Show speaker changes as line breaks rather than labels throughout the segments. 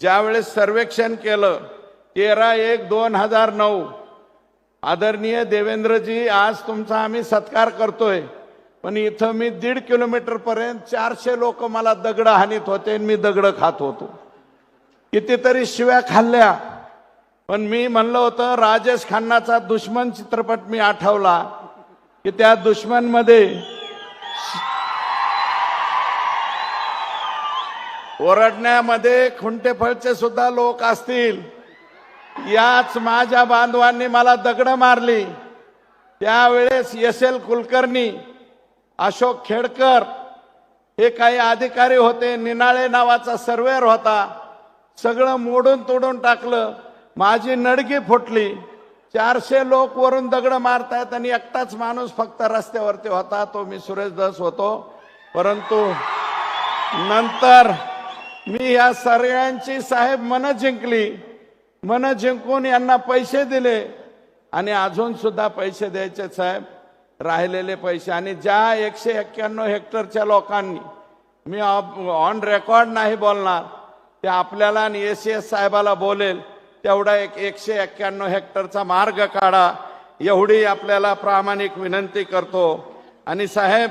ज्यावेळेस सर्वेक्षण केलं तेरा एक दोन हजार नऊ. आदरणीय देवेंद्रजी आज तुमचा आम्ही सत्कार करतोय पण इथं मी दीड किलोमीटरपर्यंत चारशे लोक मला दगड हानीत होते आणि मी दगड खात होतो. कितीतरी शिव्या खाल्ल्या. पण मी म्हणलं होतं राजेश खन्नाचा दुश्मन चित्रपट मी आठवला की त्या दुश्मनमध्ये ओरडण्यामध्ये खुंटेफळचे सुद्धा लोक असतील. याच माझ्या बांधवांनी मला दगड मारली. त्यावेळेस एस एल कुलकर्णी अशोक खेडकर हे काही अधिकारी होते. निनाळे नावाचा सर्वेअर होता. सगळं मोडून तोडून टाकलं. माझी नडगी फुटली. चारशे लोक वरून दगड मारतायत आणि एकटाच माणूस फक्त रस्त्यावरती होता. तो मी सुरेश दस होतो. परंतु नंतर मी या सगळ्यांची साहेब मन जिंकली. मन जिंकून यांना पैसे दिले. आणि अजून सुद्धा पैसे द्यायचे साहेब. राहिलेले पैसे. आणि ज्या एकशे एक्क्याण्णव हेक्टरच्या लोकांनी मी ऑन रेकॉर्ड नाही बोलणार. ते आपल्याला आणि एस एस साहेबाला बोलेल तेवढा एक एकशे एक्क्याण्णव हेक्टरचा मार्ग काढा. एवढी आपल्याला प्रामाणिक विनंती करतो. आणि साहेब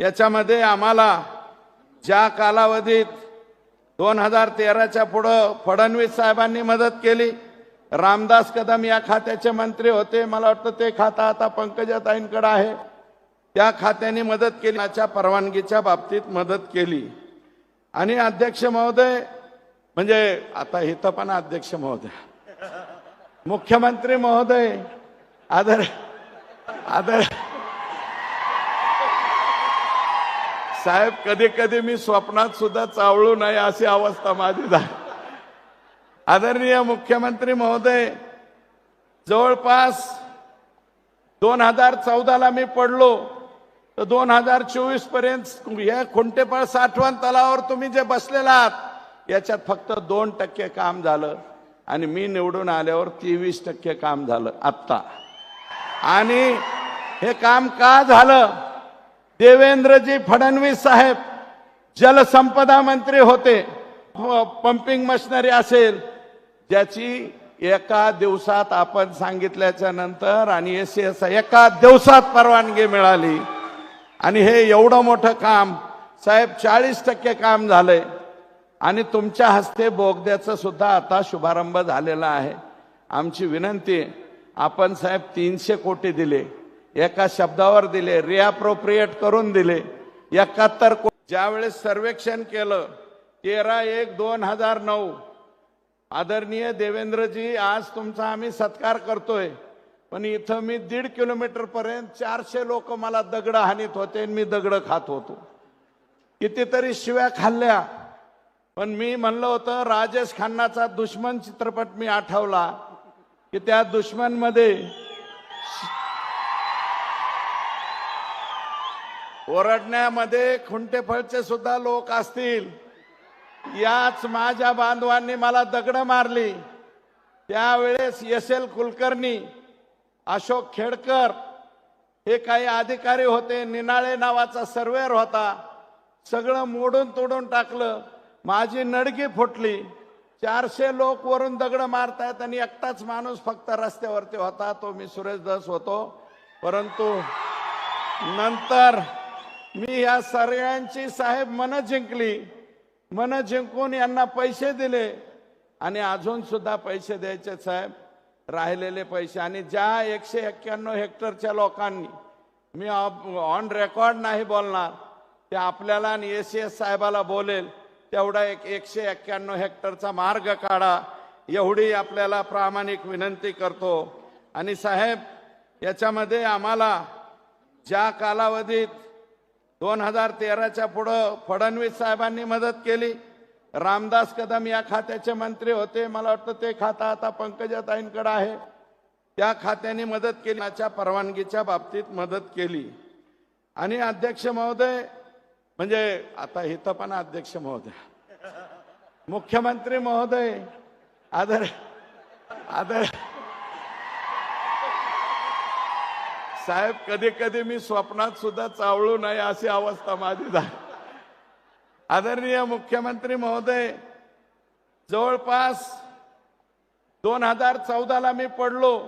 याच्यामध्ये आम्हाला ज्या कालावधीत दोन हजार तेराच्या पुढं फडणवीस साहेबांनी मदत केली. रामदास कदम या खात्याचे मंत्री होते. मला वाटतं ते खातं आता पंकजाताईंकडे आहे. त्या खात्याने मदत केली. त्याच्या परवानगीच्या बाबतीत मदत केली. आणि अध्यक्ष महोदय म्हणजे आता इथं पण अध्यक्ष महोदय. मुख्यमंत्री महोदय आदर आदर साहेब कधी कधी मी स्वप्नात सुद्धा चावळू नाही अशी अवस्था माझी झाली. आदरणीय मुख्यमंत्री महोदय जवळपास दोन हजार चौदाला मी पडलो तर दोन हजार चोवीसपर्यंत या खुंटेपाळ साठवण तलावावर तुम्ही जे बसलेला आहात याच्यात फक्त दोन टक्के काम झालं आणि मी निवडून आल्यावर तेवीस टक्के काम झालं आत्ता. आणि हे काम का झालं? देवेंद्रजी फडणवीस साहेब जलसंपदा मंत्री होते. हो, पंपिंग मशिनरी असेल. ज्याची एका दिवसात आपण सांगितल्याच्या नंतर आणि एस एस एका दिवसात परवानगी मिळाली. आणि हे एवढं मोठं काम साहेब चाळीस टक्के काम झालंय. आणि तुमच्या हस्ते बोगद्याचं सुद्धा आता शुभारंभ झालेला आहे. आमची विनंती आपण साहेब तीनशे कोटी दिले. एका शब्दावर दिले रिअप्रोप्रिएट करून दिले. एकाहत्तर को ज्यावेळेस सर्वेक्षण केलं तेरा एक दोन हजार नऊ. आदरणीय देवेंद्रजी आज तुमचा आम्ही सत्कार करतोय. पण इथं मी दीड किलोमीटर पर्यंत चारशे लोक मला दगड हानीत होते आणि मी दगड खात होतो. कितीतरी शिव्या खाल्ल्या. पण मी म्हणलं होतं राजेश खन्नाचा दुश्मन चित्रपट मी आठवला की त्या दुश्मनमध्ये ओरडण्यामध्ये खुंटेफळचे सुद्धा लोक असतील. याच माझ्या बांधवांनी मला दगड मारली. त्यावेळेस एस एल कुलकर्णी अशोक खेडकर हे काही अधिकारी होते. निनाळे नावाचा सर्वेअर होता. सगळं मोडून तोडून टाकलं. माझी नडगी फुटली. चारशे लोक वरून दगड मारतायत आणि एकटाच माणूस फक्त रस्त्यावरती होता. तो मी सुरेश दस होतो. परंतु नंतर मी या सगळ्यांची साहेब मन जिंकली. मन जिंकून यांना पैसे दिले आणि अजून सुद्धा पैसे द्यायचे साहेब. राहिलेले पैसे आणि ज्या एकशे एक्क्याण्णव हेक्टरच्या लोकांनी मी ऑन रेकॉर्ड नाही बोलणार ते आपल्याला आणि एस एस साहेबाला बोलेल तेवढा एक एकशे एक्क्याण्णव हेक्टरचा मार्ग काढा. एवढी आपल्याला प्रामाणिक विनंती करतो. आणि साहेब याच्यामध्ये आम्हाला ज्या कालावधीत दोन हजार तेराच्या पुढं फडणवीस साहेबांनी मदत केली. रामदास कदम या खात्याचे मंत्री होते. मला वाटतं ते खातं आता पंकजाताईंकडे आहे. त्या खात्याने मदत केल्याच्या परवानगीच्या बाबतीत मदत केली. आणि अध्यक्ष महोदय म्हणजे आता इथं पण अध्यक्ष महोदय. मुख्यमंत्री महोदय आदर आदर साहेब कधी कधी मी स्वप्नात सुद्धा चावळू नाही अशी अवस्था माझी झाली. आदरणीय मुख्यमंत्री महोदय जवळपास दोन हजार चौदाला मी पडलो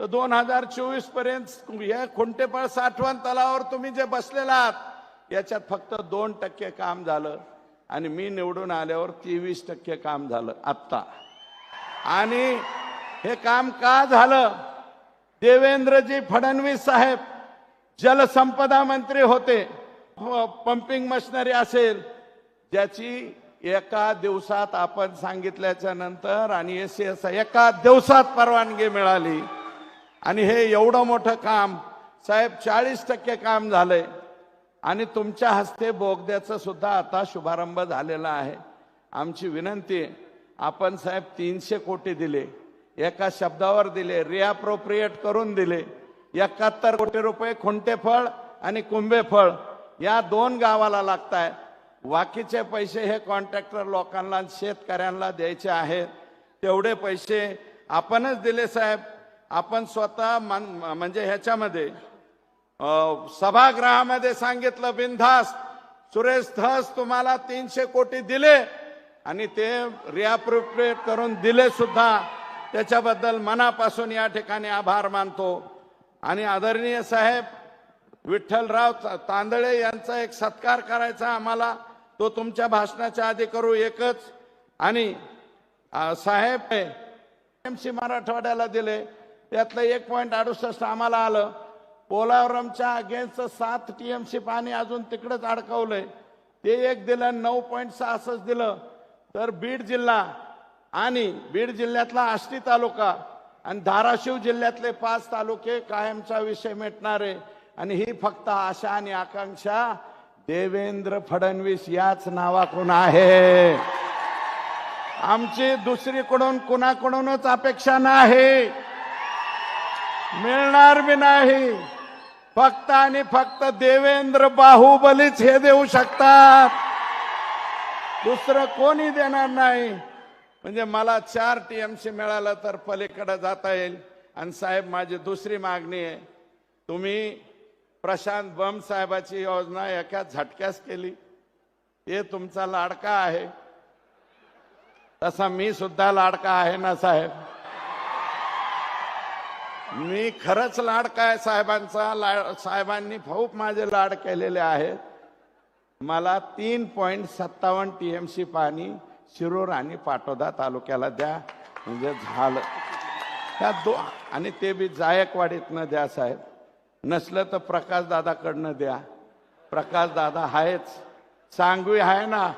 तर दोन हजार चोवीसपर्यंत या खुंटेपळ साठवण तलावावर तुम्ही जे बसलेला आहात याच्यात फक्त दोन टक्के काम झालं आणि मी निवडून आल्यावर तेवीस टक्के काम झालं आत्ता. आणि हे काम का झालं? देवेंद्रजी फडणवीस साहेब जलसंपदा मंत्री होते. हो, पंपिंग मशिनरी असेल. ज्याची एका दिवसात आपण सांगितल्याच्या नंतर आणि एस एस एका दिवसात परवानगी मिळाली. आणि हे एवढं मोठं काम साहेब चाळीस टक्के काम झालंय. आणि तुमच्या हस्ते बोगद्याचा सुद्धा आता शुभारंभ झालेला आहे. आमची विनंती आहे आपण साहेब तीनशे कोटी दिले. एका शब्दावर दिले रिअप्रोप्रिएट करून दिले. एकाहत्तर कोटी रुपये खुंटेफळ आणि कुंभेफळ या दोन गावाला लागत बाकीचे पैसे हे कॉन्ट्रॅक्टर लोकांना शेतकऱ्यांना द्यायचे आहेत. तेवढे पैसे आपणच दिले साहेब. आपण स्वतः मन- म्हणजे ह्याच्यामध्ये सभागृहामध्ये सांगितलं बिनधास सुरेश धस तुम्हाला तीनशे कोटी दिले आणि ते रिअप्रोप्रिएट करून दिले सुद्धा. त्याच्याबद्दल मनापासून या ठिकाणी आभार मानतो. आणि आदरणीय साहेब विठ्ठलराव तांदळे यांचा एक सत्कार करायचा आम्हाला. तो तुमच्या भाषणाच्या आधी करू एकच. आणि साहेब एम सी मराठवाड्याला दिले. त्यातलं एक पॉईंट अडुसष्ट आम्हाला आलं. पोलावरमच्या अगेन्स्ट सात टीएमसी पाणी अजून तिकडेच अडकवलंय. ते एक दिलं नऊ पॉईंट सहासष्ट दिलं. तर बीड जिल्हा आणि बीड जिल्ह्यातला आष्टी तालुका आणि धाराशिव जिल्ह्यातले पाच तालुके कायमचा विषय मिटणारे. आणि ही फक्त आशा आणि आकांक्षा देवेंद्र फडणवीस याच नावाकडून आहे. आमची दुसरीकडून कुणाकडूनच अपेक्षा नाही. मिळणार बी नाही. फक्त आणि फक्त देवेंद्र बाहुबलीच हे देऊ शकतात. दुसरं कोणी देणार नाही. म्हणजे मला चार टी एम सी मिळालं तर पलीकडे जाता येईल. आणि साहेब माझी दुसरी मागणी आहे. तुम्ही प्रशांत बम साहेबाची योजना एका झटक्यास केली. हे तुमचा लाडका आहे. तसा मी सुद्धा लाडका आहे ना साहेब? मी खरंच लाडका आहे साहेबांचा. ला साहेबांनी खूप माझे लाड केलेले आहेत. मला तीन पॉईंट सत्तावन्न टी एम सी पाणी शिरोर आणि पाटोदा तालुक्याला द्या. म्हणजे झालं. त्या दो आणि ते बी जायकवाडीतनं द्या साहेब. नसलं तर प्रकाशदादाकडनं द्या. प्रकाशदादा आहेच. सांगवी आहे ना.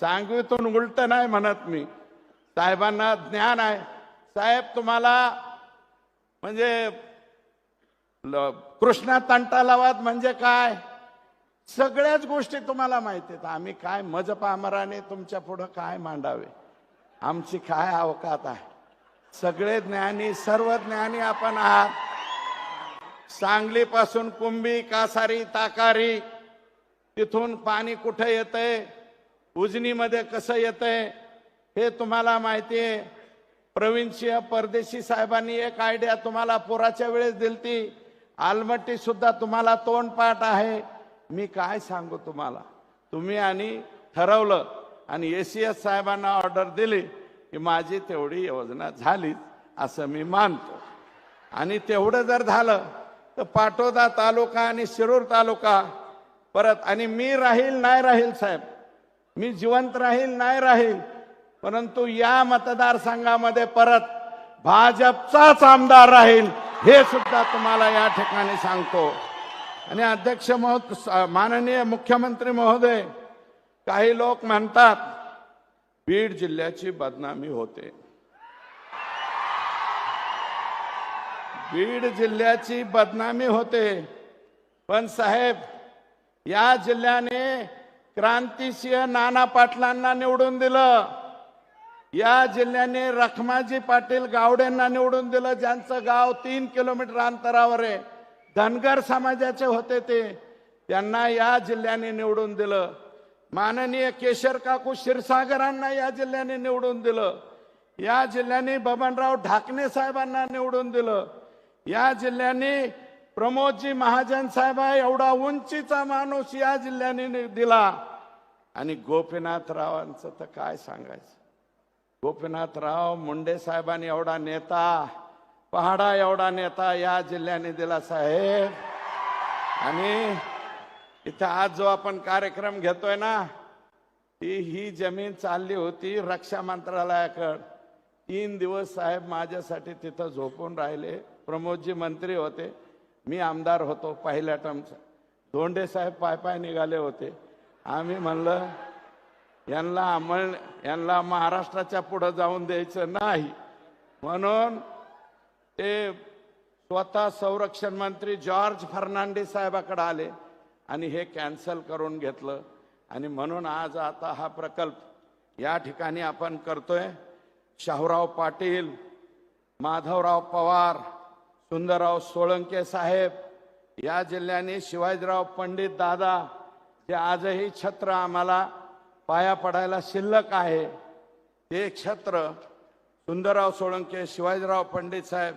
सांगवीतून उलट नाही म्हणत मी. साहेबांना ज्ञान आहे. साहेब तुम्हाला म्हणजे ल- कृष्णा तंटालावाद म्हणजे काय? सगळ्याच गोष्टी तुम्हाला माहिती आहेत. आम्ही काय मज पामराने तुमच्या पुढं काय मांडावे? आमची काय अवकात आहे? सगळे ज्ञानी सर्व ज्ञानी आपण आहात. सांगलीपासून कुंभी कासारी ताकारी तिथून पाणी कुठे येतंय? उजनीमध्ये कसं येतंय? हे तुम्हाला माहिती आहे. प्रवीणसिंह परदेशी साहेबांनी एक आयडिया तुम्हाला पुराच्या वेळेस दिलती. आलमट्टी सुद्धा तुम्हाला तोंडपाठ आहे. मी काय सांगू तुम्हाला? तुम्ही आणि ठरवलं आणि ए सी एस साहेबांना ऑर्डर दिली की माझी तेवढी योजना झालीच असं मी मानतो. आणि तेवढं जर झालं तर पाटोदा तालुका आणि शिरूर तालुका परत आणि मी राहील नाही राहील साहेब? मी जिवंत राहील नाही राहील? परंतु या मतदारसंघामध्ये परत भाजपचाच आमदार राहील हे सुद्धा तुम्हाला या ठिकाणी सांगतो. आणि अध्यक्ष महो माननीय मुख्यमंत्री महोदय काही लोक म्हणतात बीड जिल्ह्याची बदनामी होते. बीड जिल्ह्याची बदनामी होते. पण साहेब या जिल्ह्याने क्रांतिसिंह नाना पाटलांना निवडून दिलं. या जिल्ह्याने रखमाजी पाटील गावडेंना निवडून दिलं ज्यांचं गाव तीन किलोमीटर अंतरावर आहे. धनगर समाजाचे होते ते. त्यांना या जिल्ह्याने निवडून दिलं. माननीय केशर काकू क्षीरसागरांना या जिल्ह्याने निवडून दिलं. या जिल्ह्याने बबनराव ढाकणे साहेबांना निवडून दिलं. या जिल्ह्याने प्रमोदजी महाजन साहेब एवढा उंचीचा माणूस या जिल्ह्याने दिला. आणि गोपीनाथरावांचं तर काय सांगायचं? गोपीनाथराव मुंडे साहेबांनी एवढा नेता पहाडा एवढा नेता या जिल्ह्याने दिला साहेब. आणि इथं आज जो आपण कार्यक्रम घेतोय ना ती ही जमीन चालली होती रक्षा मंत्रालयाकड. तीन दिवस साहेब माझ्यासाठी तिथं झोपून राहिले. प्रमोदजी मंत्री होते. मी आमदार होतो पहिल्या टर्मचा. धोंडे साहेब पाय पाय निघाले होते. आम्ही म्हणलं यांना अंमल यांना महाराष्ट्राच्या पुढं जाऊन द्यायचं नाही. म्हणून ते स्वतः संरक्षण मंत्री जॉर्ज फर्नांडिस साहेबाकडे आले आणि हे कॅन्सल करून घेतलं. आणि म्हणून आज आता हा प्रकल्प या ठिकाणी आपण करतोय. शाहूराव पाटील माधवराव पवार सुंदरराव सोळंके साहेब या जिल्ह्याने शिवाजीराव पंडित दादा जे आजही छत्र आम्हाला पाया पडायला शिल्लक आहे ते छत्र सुंदरराव सोळंके शिवाजीराव पंडित साहेब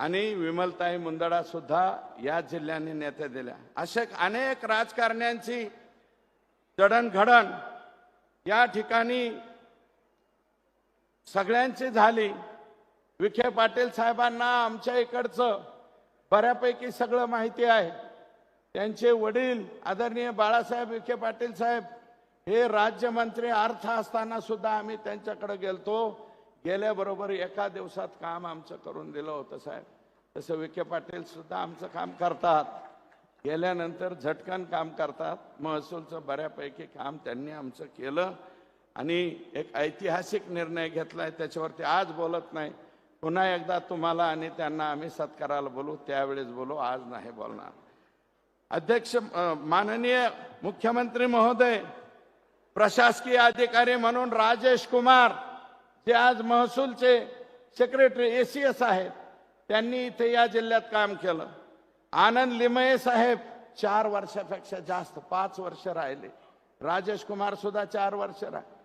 आणि विमलताई मुंदडा सुद्धा या जिल्ह्याने नेते दिल्या. अशा अनेक राजकारण्यांची जडणघडण या ठिकाणी सगळ्यांची झाली. विखे पाटील साहेबांना आमच्या इकडचं बऱ्यापैकी सगळं माहिती आहे. त्यांचे वडील आदरणीय बाळासाहेब विखे पाटील साहेब हे राज्यमंत्री अर्थ असताना सुद्धा आम्ही त्यांच्याकडे गेलतो. गेल्याबरोबर एका दिवसात काम आमचं करून दिलं होतं साहेब. तसं विखे पाटील सुद्धा आमचं काम करतात. गेल्यानंतर झटकन काम करतात. महसूलचं बऱ्यापैकी काम त्यांनी आमचं केलं. आणि एक ऐतिहासिक निर्णय घेतलाय त्याच्यावरती आज बोलत नाही. पुन्हा एकदा तुम्हाला आणि त्यांना आम्ही सत्काराला बोलू त्यावेळेस बोलू आज नाही बोलणार. अध्यक्ष माननीय मुख्यमंत्री महोदय प्रशासकीय अधिकारी म्हणून राजेश कुमार ते आज महसूलचे सेक्रेटरी ए सी एस आहेत. त्यांनी इथे या जिल्ह्यात काम केलं. आनंद लिमये साहेब चार वर्षापेक्षा जास्त पाच वर्ष राहिले. राजेश कुमार सुद्धा चार वर्ष राहिले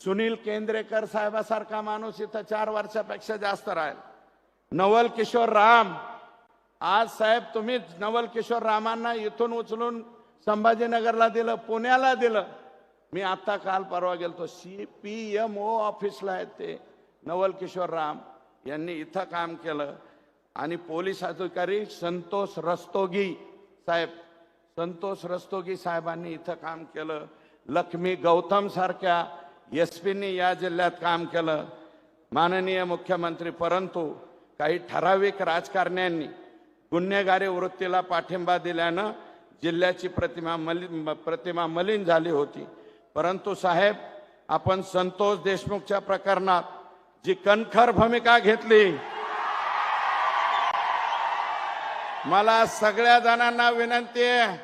सुनील केंद्रेकर साहेबासारखा माणूस इथं चार वर्षापेक्षा जास्त राहील. नवल किशोर राम आज साहेब तुम्ही नवल किशोर रामांना इथून उचलून संभाजीनगरला दिलं पुण्याला दिलं. मी आता काल परवा गेलतो. सी पी एम ओ ऑफिसला आहेत ते. नवल किशोर राम यांनी इथं काम केलं. आणि पोलीस अधिकारी संतोष रस्तोगी साहेब संतोष रस्तोगी साहेबांनी इथं काम केलं. लक्ष्मी गौतम सारख्या एस पीनी या जिल्ह्यात काम केलं. माननीय मुख्यमंत्री परंतु काही ठराविक राजकारण्यांनी गुन्हेगारी वृत्तीला पाठिंबा दिल्यानं जिल्ह्याची प्रतिमा मलिन प्रतिमा मलिन झाली होती. परंतु साहेब आपण संतोष देशमुखच्या प्रकरणात जी कणखर भूमिका घेतली मला सगळ्या जणांना विनंती आहे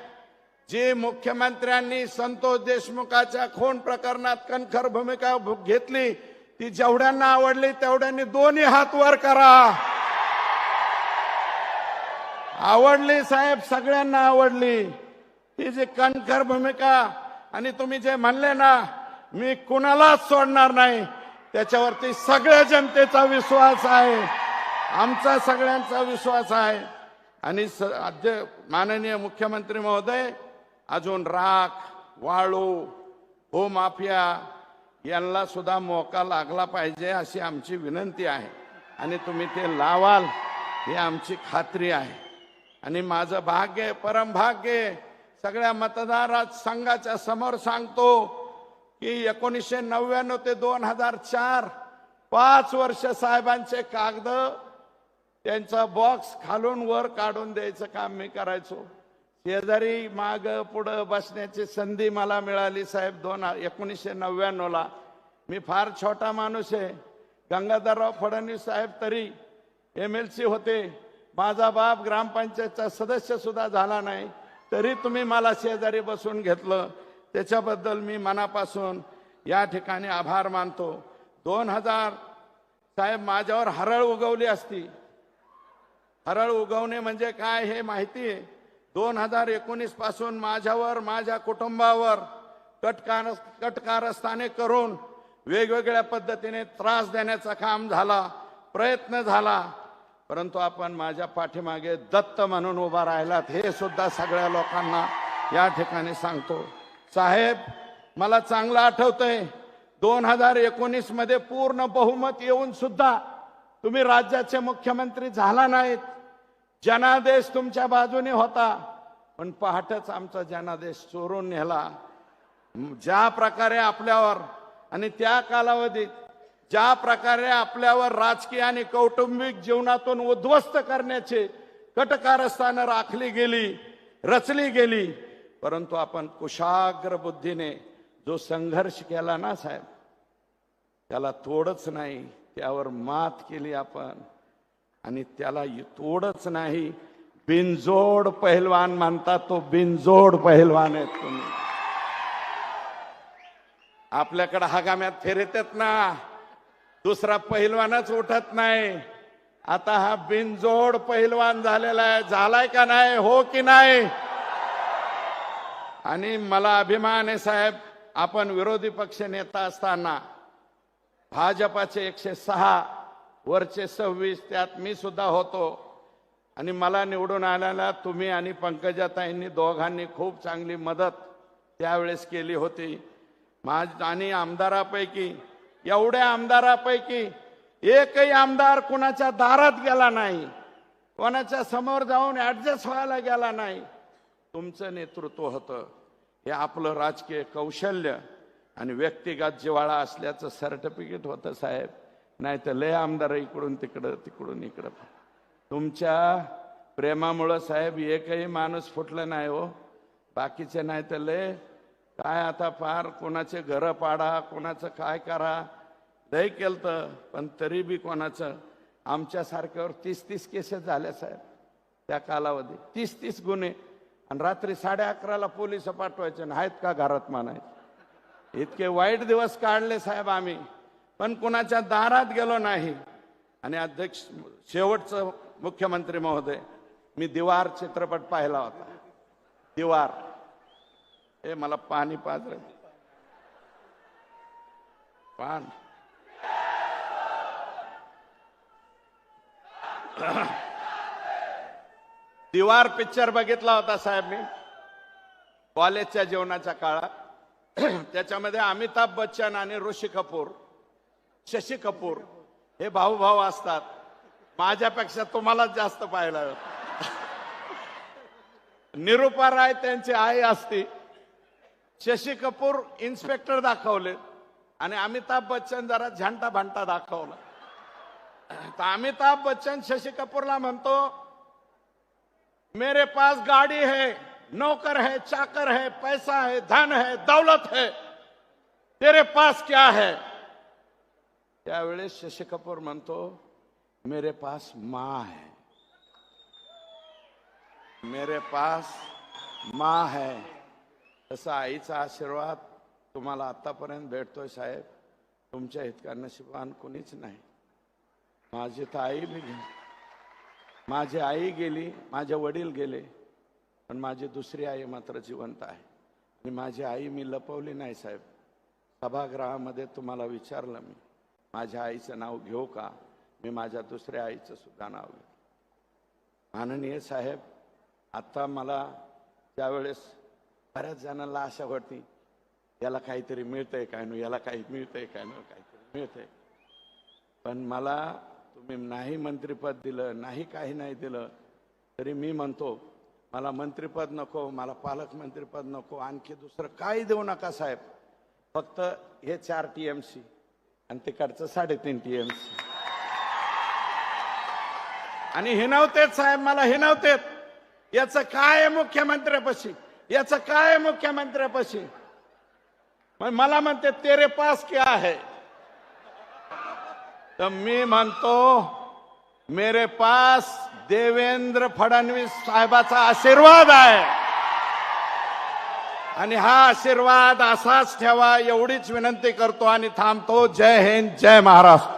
जी मुख्यमंत्र्यांनी संतोष देशमुखाच्या खून प्रकरणात कणखर भूमिका घेतली ती जेवढ्यांना आवडली तेवढ्यांनी दोन्ही हात वर करा. आवडली साहेब सगळ्यांना आवडली. ती जी कणखर भूमिका आणि तुम्ही जे म्हणले ना मी कुणालाच सोडणार नाही. त्याच्यावरती सगळ्या जनतेचा विश्वास आहे. आमचा सगळ्यांचा विश्वास आहे. आणि स अध्य माननीय मुख्यमंत्री महोदय अजून राख वाळू हो माफिया यांना सुद्धा मोका लागला पाहिजे अशी आमची विनंती आहे. आणि तुम्ही ते लावाल ही आमची खात्री आहे. आणि माझं भाग्य परमभाग्य परम भाग्य आहे. सगळ्या मतदार संघाच्या समोर सांगतो की एकोणीसशे नव्याण्णव ते दोन हजार चार पाच वर्ष साहेबांचे कागद त्यांचा बॉक्स खालून वर काढून द्यायचं काम मी करायचो. शेजारी माग पुढं बसण्याची संधी मला मिळाली साहेब दोन एकोणीसशे नव्याण्णवला. मी फार छोटा माणूस आहे. गंगाधरराव फडणवीस साहेब तरी एम एल सी होते. माझा बाप ग्रामपंचायतचा सदस्य सुद्धा झाला नाही. तरी तुम्ही मला शेजारी बसून घेतलं. त्याच्याबद्दल मी मनापासून या ठिकाणी आभार मानतो. दोन हजार साहेब माझ्यावर हरळ उगवली असती. हरळ उगवणे म्हणजे काय हे माहिती आहे? दोन हजार एकोणीसपासून माझ्यावर माझ्या कुटुंबावर कटकार कटकारस्थाने करून वेगवेगळ्या पद्धतीने त्रास देण्याचा काम झाला प्रयत्न झाला. परंतु आपण माझ्या पाठीमागे दत्त म्हणून उभा राहिलात हे सुद्धा सगळ्या लोकांना या ठिकाणी सांगतो. साहेब मला चांगलं आठवतंय दोन हजार एकोणीसमध्ये पूर्ण बहुमत येऊन सुद्धा तुम्ही राज्याचे मुख्यमंत्री झाला नाहीत. जनादेश तुमच्या बाजूने होता पण पहाटच आमचा जनादेश चोरून नेला. ज्या प्रकारे आपल्यावर आणि त्या कालावधीत ज्या प्रकारे आपल्यावर राजकीय आणि कौटुंबिक जीवनातून उद्ध्वस्त करण्याचे कटकारस्थानं राखली गेली रचली गेली परंतु आपण कुशाग्र बुद्धीने जो संघर्ष केला ना साहेब त्याला तोडच नाही त्यावर मात केली आपण. आणि त्याला तोडच नाही बिनजोड पहिलवान मानतात तो बिनजोड पहिलवान आहेत तुम्ही. आपल्याकडे हगाम्यात फिरतात ना. दुसरा पहिलवानच उठत नाही. आता हा बिनजोड पहिलवान झालेला आहे. झालाय का नाही? हो की नाही? आणि मला अभिमान आहे साहेब आपण विरोधी पक्ष नेता असताना भाजपाचे एकशे सहा वरचे सव्वीस त्यात मी सुद्धा होतो. आणि मला निवडून आल्याला तुम्ही आणि पंकजाताईंनी दोघांनी खूप चांगली मदत त्यावेळेस केली होती. माझ आणि आमदारापैकी एवढ्या आमदारापैकी एकही आमदार कुणाच्या दारात गेला नाही कोणाच्या समोर जाऊन ऍडजस्ट व्हायला गेला नाही. तुमचं नेतृत्व होतं. हे आपलं राजकीय कौशल्य आणि व्यक्तिगत जिव्हाळा असल्याचं सर्टिफिकेट होतं साहेब. नाही तर लय आमदार इकडून तिकडं तिकडून इकडं. तुमच्या प्रेमामुळं साहेब एकही माणूस फुटलं नाही हो. बाकीचे नाही तर लय काय आता फार कोणाचे घरं पाडा कोणाचं काय करा? लय केलं पण तरी बी कोणाचं? आमच्यासारख्यावर तीस तीस केसेस झाल्या साहेब त्या कालावधी तीस तीस गुन्हे. आणि रात्री साडे अकराला पोलीस पाठवायचे नाहीत आहेत का घरात मानायचे इतके वाईट दिवस काढले साहेब आम्ही. पण कुणाच्या दारात गेलो नाही. आणि अध्यक्ष शेवटचं मुख्यमंत्री महोदय मी दिवार चित्रपट पाहिला होता. दिवार. हे मला पाणी पाजर पान. दिवार पिक्चर बघितला होता साहेब मी. कॉलेजच्या जेवणाच्या काळात. त्याच्यामध्ये अमिताभ बच्चन आणि ऋषी कपूर शशी कपूर हे भाऊ भाऊ असतात. माझ्यापेक्षा तुम्हालाच जास्त पाहायला निरुपा राय त्यांची आई असती. शशी कपूर इन्स्पेक्टर दाखवले आणि अमिताभ बच्चन जरा झांटा भांटा दाखवला. तर अमिताभ बच्चन शशी कपूरला म्हणतो मेरे पास गाड़ी है नौकर है चाकर है पैसा है धन है दौलत है तेरे पास क्या है? त्यावेळेस शशी कपूर म्हणतो मेरे पास माँ है. मेरे पास माँ है. तसा आईचा आशीर्वाद तुम्हाला आतापर्यंत भेटतोय साहेब. तुमच्या इतका नशिबान कोणीच नाही. माझी तर आई बी माझी आई गेली माझे वडील गेले पण माझी दुसरी आई मात्र जिवंत आहे. आणि माझी आई मी लपवली नाही साहेब. सभागृहामध्ये तुम्हाला विचारलं मी माझ्या आईचं नाव घेऊ का? मी माझ्या दुसऱ्या आईचं सुद्धा नाव घेऊ माननीय साहेब आता मला त्यावेळेस बऱ्याच जणांना आशा वाटते याला काहीतरी मिळतंय काय नो याला काही मिळतंय काय नो काहीतरी मिळतंय. पण मला तुम्ही नाही मंत्रिपद दिलं नाही काही नाही दिलं तरी मी म्हणतो मला मंत्रिपद नको मला पालकमंत्रीपद नको आणखी दुसरं काही देऊ नका साहेब. फक्त हे चार टी एम सी आणि तिकडचं साडेतीन टी एम सी आणि हिनवतेत साहेब मला हिनवतेत याचं काय मुख्यमंत्र्यापाशी? याचं काय मुख्यमंत्र्यापाशी? मला म्हणते तेरे पास क्या है? तर मी म्हणतो मेरे पास देवेंद्र फडणवीस साहेबाचा आशीर्वाद आहे. आणि हा आशीर्वाद असाच ठेवा एवढीच विनंती करतो आणि थांबतो. जय हिंद जय महाराष्ट्र.